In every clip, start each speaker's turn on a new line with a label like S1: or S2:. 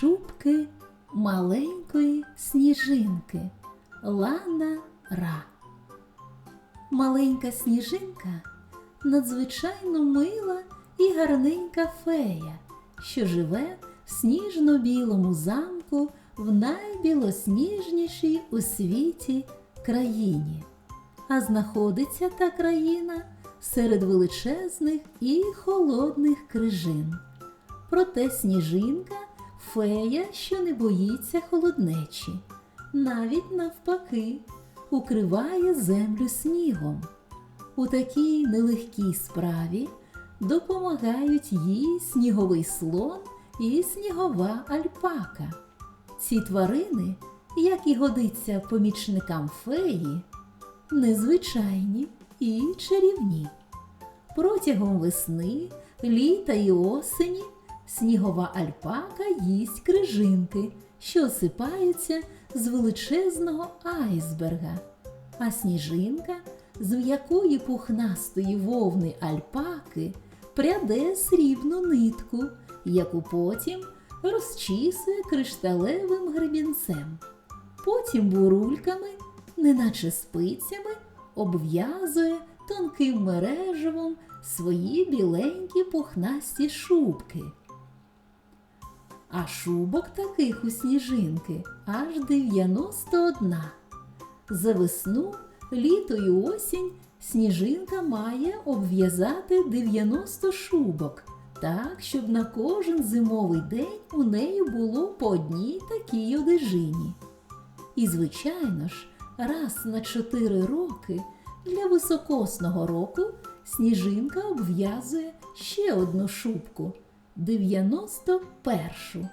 S1: Шубки маленької сніжинки Лана Ра. Маленька сніжинка надзвичайно мила і гарненька фея, що живе в сніжно-білому замку в найбілосніжнішій у світі країні. А знаходиться та країна серед величезних і холодних крижин. Проте сніжинка фея, що не боїться холоднечі, навіть навпаки, укриває землю снігом. У такій нелегкій справі допомагають їй сніговий слон і снігова альпака. Ці тварини, як і годиться помічникам феї, незвичайні і чарівні. Протягом весни, літа і осені снігова альпака їсть крижинки, що осипаються з величезного айсберга, а сніжинка з м'якої пухнастої вовни альпаки пряде срібну нитку, яку потім розчісує кришталевим гребінцем. Потім бурульками, неначе спицями, обв'язує тонким мереживом свої біленькі пухнасті шубки. А шубок таких у сніжинки аж 91. За весну, літо і осінь сніжинка має обв'язати 90 шубок, так, щоб на кожен зимовий день у неї було по одній такій одежині. І, звичайно ж, раз на 4 роки для високосного року сніжинка обв'язує ще одну шубку 91.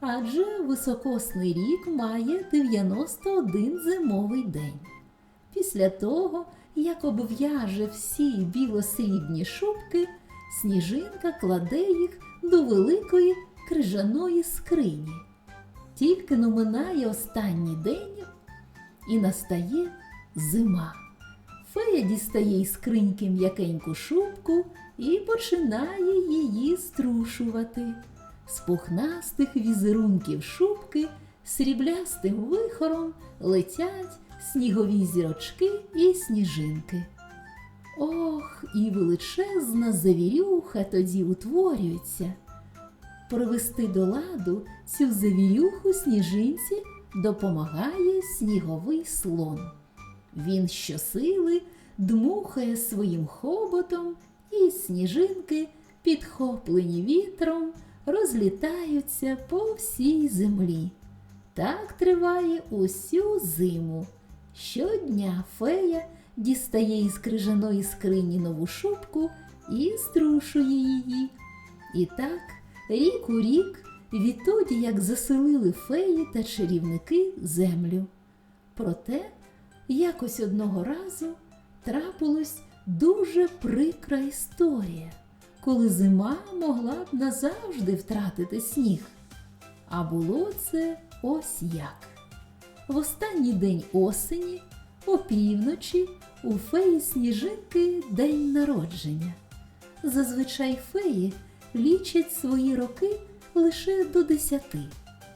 S1: Адже високосний рік має 91 зимовий день. Після того, як обв'яже всі білосрібні шубки, сніжинка кладе їх до великої крижаної скрині. Тільки но минає останній день і настає зима. Фея дістає із скриньки м'якеньку шубку і починає її струшувати. З пухнастих візерунків шубки сріблястим вихором летять снігові зірочки і сніжинки. Ох, і величезна завірюха тоді утворюється. Привести до ладу цю завірюху сніжинці допомагає сніговий слон. Він щосили дмухає своїм хоботом, і сніжинки, підхоплені вітром, розлітаються по всій землі. Так триває усю зиму. Щодня фея дістає із крижаної скрині нову шубку і струшує її. І так, рік у рік, відтоді як заселили феї та чарівники землю. Проте якось одного разу трапилась дуже прикра історія, коли зима могла б назавжди втратити сніг. А було це ось як. В останній день осені, опівночі, у феї сніжинки день народження. Зазвичай феї лічать свої роки лише до десяти,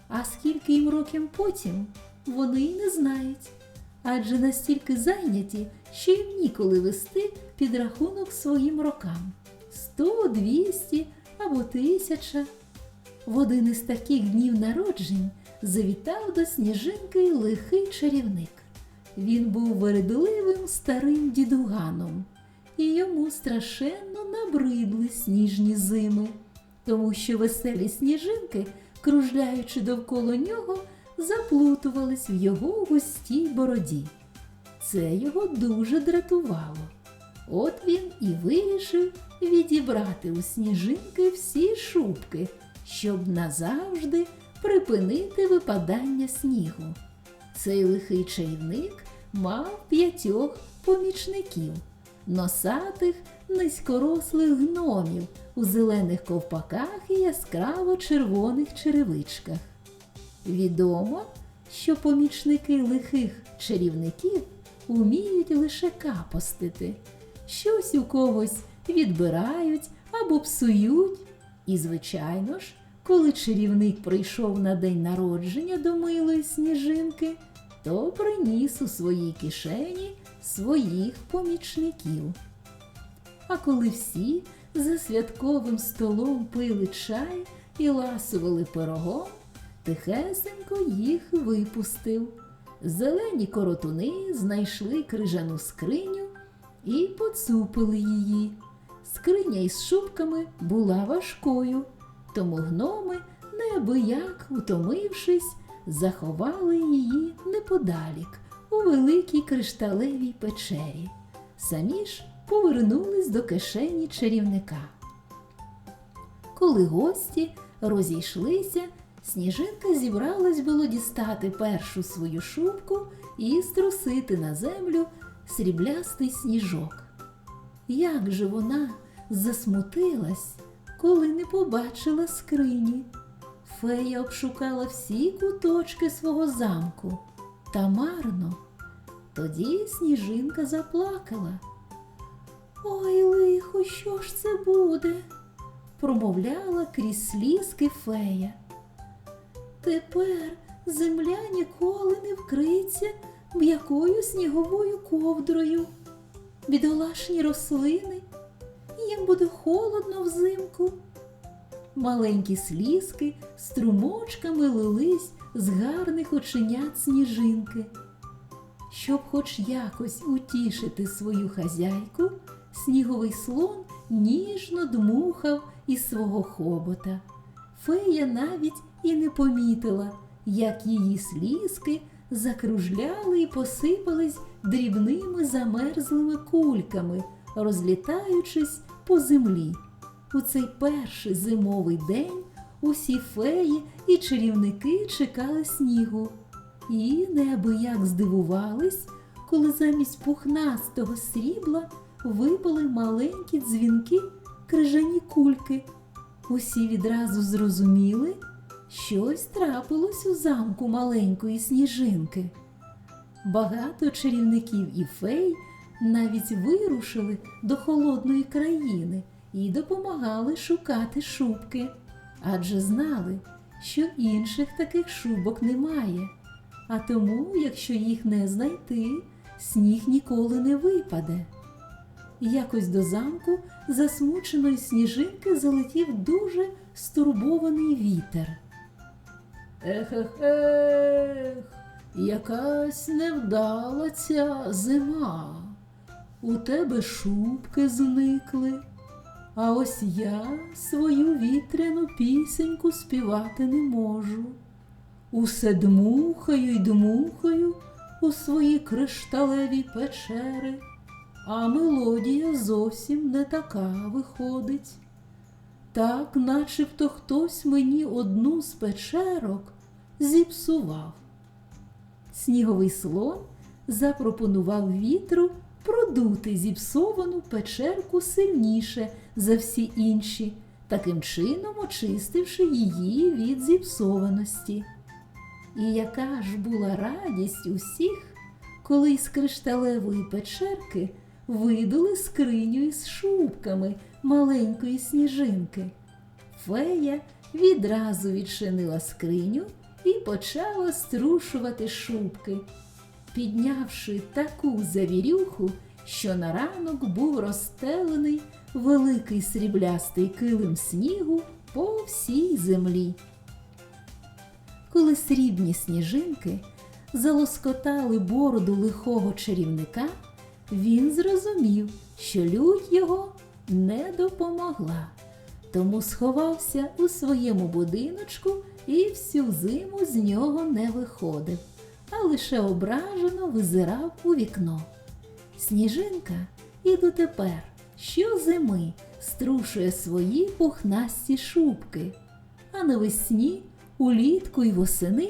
S1: а скільки їм років потім вони й не знають адже настільки зайняті, що їм ніколи вести підрахунок своїм рокам сто, двісті або тисяча. В один із таких днів народжень завітав до сніжинки лихий чарівник. Він був вередливим старим дідуганом, і йому страшенно набридли сніжні зими, тому що веселі сніжинки, кружляючи довкола нього, заплутувались в його густій бороді. Це його дуже дратувало. От він і вирішив відібрати у сніжинки всі шубки, щоб назавжди припинити випадання снігу. Цей лихий чарівник мав п'ятьох помічників, носатих низькорослих гномів у зелених ковпаках і яскраво червоних черевичках. Відомо, що помічники лихих чарівників уміють лише капостити, щось у когось відбирають або псують. І, звичайно ж, коли чарівник прийшов на день народження до милої сніжинки, то приніс у своїй кишені своїх помічників. А коли всі за святковим столом пили чай і ласували пирогом, тихесенько їх випустив. Зелені коротуни знайшли крижану скриню і поцупили її. Скриня із шубками була важкою, тому гноми, неабияк утомившись, заховали її неподалік у великій кришталевій печері. Самі ж повернулись до кишені чарівника. Коли гості розійшлися, сніжинка зібралась було дістати першу свою шубку і струсити на землю сріблястий сніжок. Як же вона засмутилась, коли не побачила скрині. Фея обшукала всі куточки свого замку та марно. Тоді сніжинка заплакала. Ой, лихо, що ж це буде? промовляла крізь слізки фея. Тепер земля ніколи не вкриється м'якою сніговою ковдрою. Бідолашні рослини, їм буде холодно взимку. Маленькі слізки струмочками лились з гарних оченят сніжинки. Щоб хоч якось утішити свою хазяйку, сніговий слон ніжно дмухав із свого хобота. Фея навіть і не помітила, як її слізки закружляли і посипались дрібними замерзлими кульками, розлітаючись по землі. У цей перший зимовий день усі феї і чарівники чекали снігу і неабияк здивувались, коли замість пухнастого срібла випали маленькі дзвінки крижані кульки. Усі відразу зрозуміли, щось трапилось у замку маленької сніжинки. Багато чарівників і фей навіть вирушили до холодної країни і допомагали шукати шубки, адже знали, що інших таких шубок немає. А тому, якщо їх не знайти, сніг ніколи не випаде. Якось до замку засмученої сніжинки залетів дуже стурбований вітер. Ех, ех, ех, якась невдала ця зима. У тебе шубки зникли, а ось я свою вітряну пісеньку співати не можу. Усе дмухаю й дмухаю у свої кришталеві печери, а мелодія зовсім не така виходить. Так, начебто хтось мені одну з печерок зіпсував. Сніговий слон запропонував вітру продути зіпсовану печерку сильніше за всі інші, таким чином очистивши її від зіпсованості. І яка ж була радість усіх, коли з кришталевої печерки видали скриню із шубками маленької сніжинки. Фея відразу відчинила скриню і почала струшувати шубки, піднявши таку завірюху, що на ранок був розстелений великий сріблястий килим снігу по всій землі. Коли срібні сніжинки залоскотали бороду лихого чарівника, він зрозумів, що лють його не допомогла, тому сховався у своєму будиночку і всю зиму з нього не виходив, а лише ображено визирав у вікно. Сніжинка і дотепер щозими струшує свої пухнасті шубки, а навесні улітку й восени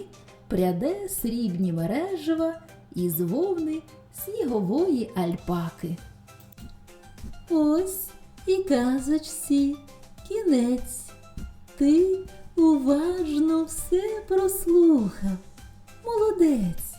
S1: пряде срібні мережева із вовни снігової альпаки. Ось і казочці кінець. Ти уважно все прослухав. Молодець.